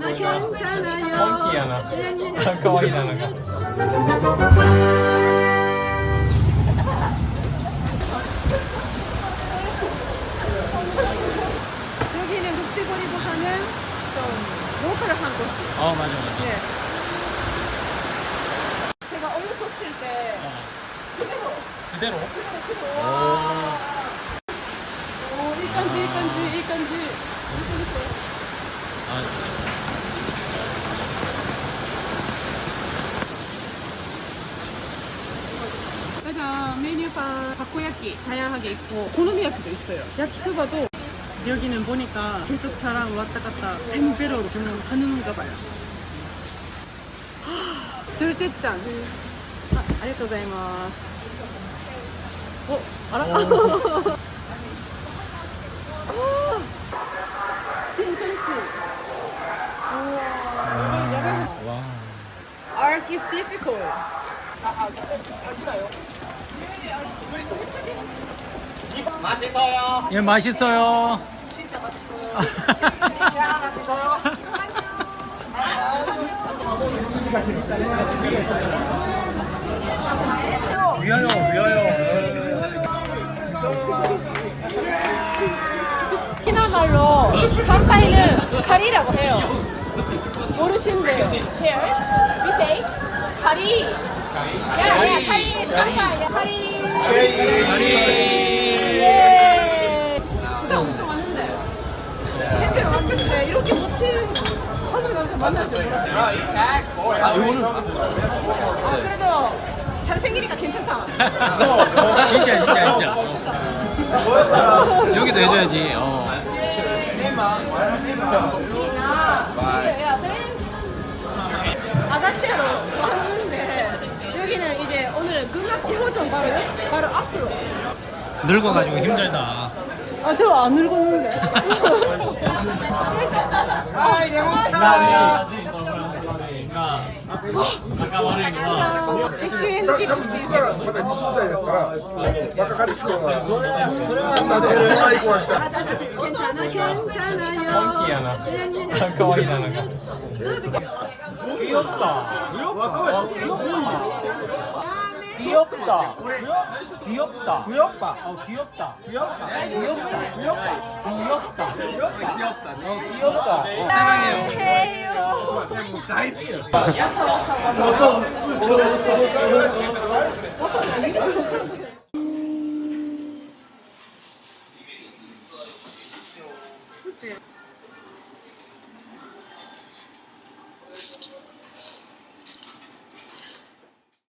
괜찮아요. 네. 여기는 녹지거리고 하는 좀 로컬한 곳이에요. 어 맞아 맞아. 네. 제가 올렸었을 때 그대로 그대로. 그대로 그대로. 와. 오, 이 건지 이 건지 이 건지. 음. 짜잔 메뉴가 타코야끼 다양하게 있고 고노미야끼도 있어요 야키소바도 여기는 보니까 계속 사람 왔다 갔다 생배로로 주문하는가 봐요 둘째짠 아, 아리가또うございます 어? 알아? 진통치 우와 야간 와. Arc is difficult 예 맛있어요. 위하여 위하여. 피나말로 깜파이는 카리라고 해요. 모르신대요. Cheers. We say 카리. 야, 야, 카리. 깜파이. 카리. 가리. 예. 부산 엄청 왔는데. 샌드로 왔는데 이렇게 멋진 한국 남자 몰랐어요. 아 이거는 아, 그래도 잘생기니까 괜찮다. 진짜 진짜 진짜. 여기도 해줘야지. 어. 야, 끝났고 호전 바로 바로 앞으로. 늙어가지고 힘들다. 아, 저 안 늙었는데. 아, 영상. 괜찮아, 괜찮아요. 귀엽다. 귀엽다. 아, 귀엽다. 귀엽다. 귀엽다. 귀엽다. 어 귀엽다. 귀엽다. 귀엽다. 귀엽다. 귀엽다. 귀엽다. 귀엽다. 어 귀엽다. 어. 사랑해요.